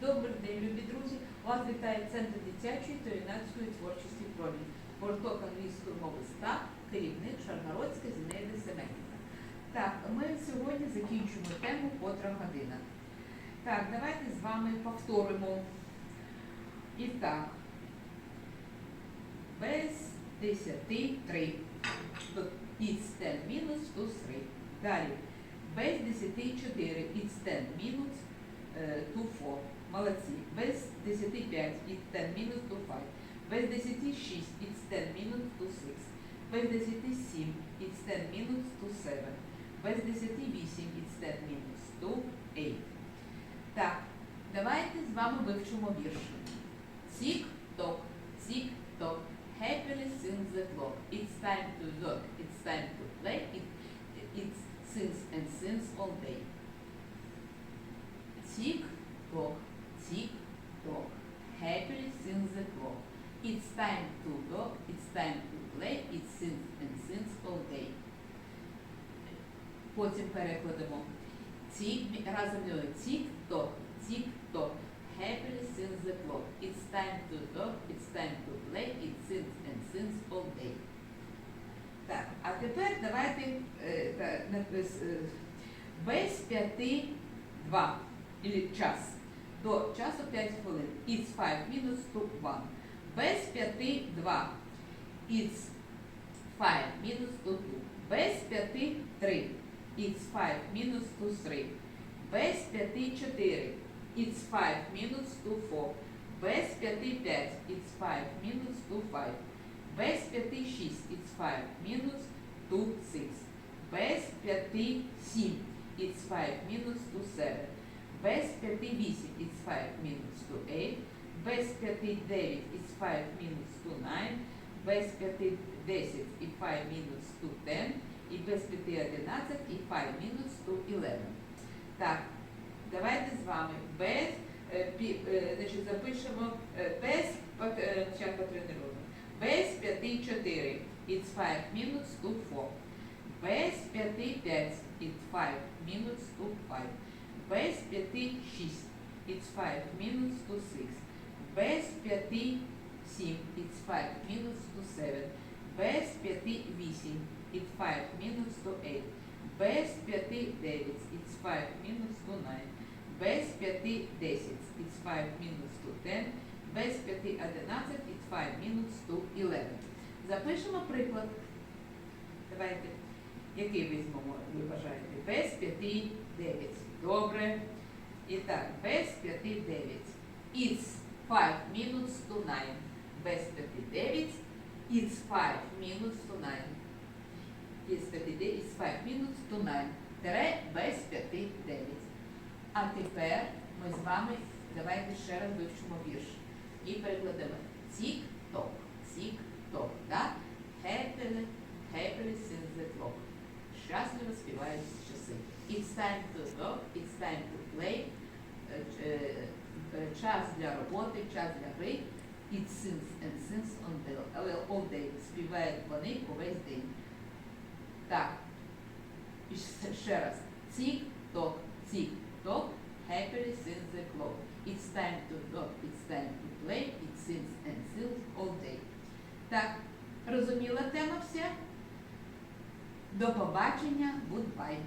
Добрий день, любі друзі! Вас вітає Центр дитячої та юнацької творчості Промінь. Гурток англійської мови ста, керівник Шаргородська Зінаїда Семенівна. Так, ми сьогодні закінчимо тему котра година. Так, давайте з вами повторимо. І так, без 10 3. It's 10 мінус плюс 3. Далі. Без 10 4. It's 10 мінус to 4. Молодці. Без 10 5. It's 10 мінус to 5. Без 10 6. It's 10 мінус to 6. Без 10 7. It's 10 мінус to 7. Без 10 8. It's 10 мінус to 8. Так, давайте з вами вивчимо вірші. Тік-ток, тік-ток. Happily sings the clock. It's time to work. It's time to play. It, it sings and sings all day. Tick-tock, tick-tock. Happily sings the clock. It's time to work. It's time to play. It sings and sings all day. Потім перекладемо. Тік, разом мною. Тік-ток, тік-ток. Happily sings the clock. It's time to talk, it's time to play, it sings and sings all day. Так, а тепер давайте е, е, без п'яти два, час. До часу 5 хвилин. It's 5 minutes to 1. Без п'яти два. It's 5 minutes to 2. Без п'яти три. It's 5 minutes to 3. Без п'яти чотири. It's 5 minutes to 4. Без п'яти 5. It's 5 minutes to 5. Без п'яти 6. It's 5 minutes to 6. Без п'яти 7. It's 5 minutes to 7. Без п'яти 8. It's 5 minutes to 8. Без п'яти 9. It's 5 minutes to 9. Без п'яти 10. І 5 minutes to 10. І без п'яти 11. І 5 minutes to 11. Так, Давайте з вами без, е, пі- е, значить, запишемо е, без, зараз потренуємо. Без 5 4. It's 5 minutes to 4. Без 5 5. It's 5 minutes to 5. Без 5 6. It's 5 minutes to 6. Без 5 7. It's 5 minutes to 7. Без 5 8. It's 5 minutes to 8. Без 5 9. It's 5 minutes to 9. Без 5 10. It's 5 minutes to 10. Без 5 11. It's 5 minutes to 11. Запишемо приклад. Давайте. Який візьмемо, ви бажаєте? Без 5 9. Добре. І так, без 5 9. It's 5 minutes to 9. Без 5 9. It's 5 minutes to 9. Без 5 9. It's 5 minutes to 9. Тере без 5 9. А тепер ми з вами давайте ще раз вивчимо вірш. І перекладемо тік-ток, тік-ток, да? Happily, happily sings the clock. Щасливо співають часи. It's time to go, it's time to play. Час для роботи, час для гри. It sings and sings on the, Так. І ще- раз. Тік-ток, тік-ток, happily sings the clock. It's time to talk, it's time to play, it sings and sings all day. Так, розуміла тема вся? До побачення, goodbye.